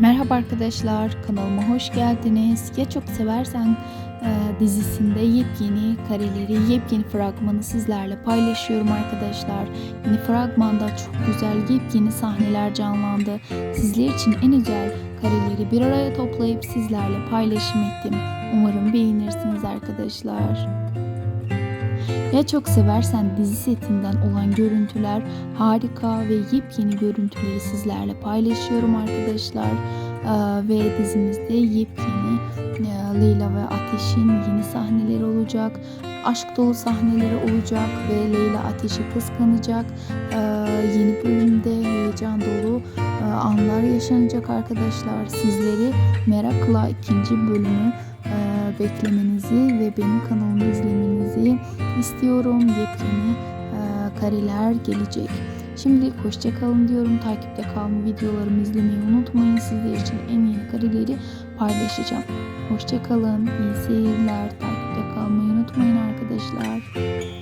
Merhaba arkadaşlar, kanalıma hoş geldiniz. Ya Çok Seversen e, dizisinde yepyeni kareleri, yepyeni fragmanı sizlerle paylaşıyorum arkadaşlar. Yeni fragmanda çok güzel yepyeni sahneler canlandı. Sizler için en güzel kareleri bir araya toplayıp sizlerle paylaşım ettim. Umarım beğenirsiniz arkadaşlar. Ya Çok Seversen dizi setinden olan görüntüler harika ve yepyeni görüntüleri sizlerle paylaşıyorum arkadaşlar. Ee, ve dizimizde yepyeni e, Leyla ve Ateş'in yeni sahneleri olacak. Aşk dolu sahneleri olacak ve Leyla Ateş'i kıskanacak. Ee, yeni bölümde heyecan dolu e, anlar yaşanacak arkadaşlar. Sizleri merakla ikinci bölümü e, beklemenizi ve benim kanalımı izlemenizi istiyorum. Yepyeni e, kareler gelecek. Şimdilik hoşçakalın diyorum. Takipte kalma videolarımı izlemeyi unutmayın. Sizler için en yeni kareleri paylaşacağım. Hoşçakalın. İyi seyirler. Takipte kalmayı unutmayın arkadaşlar.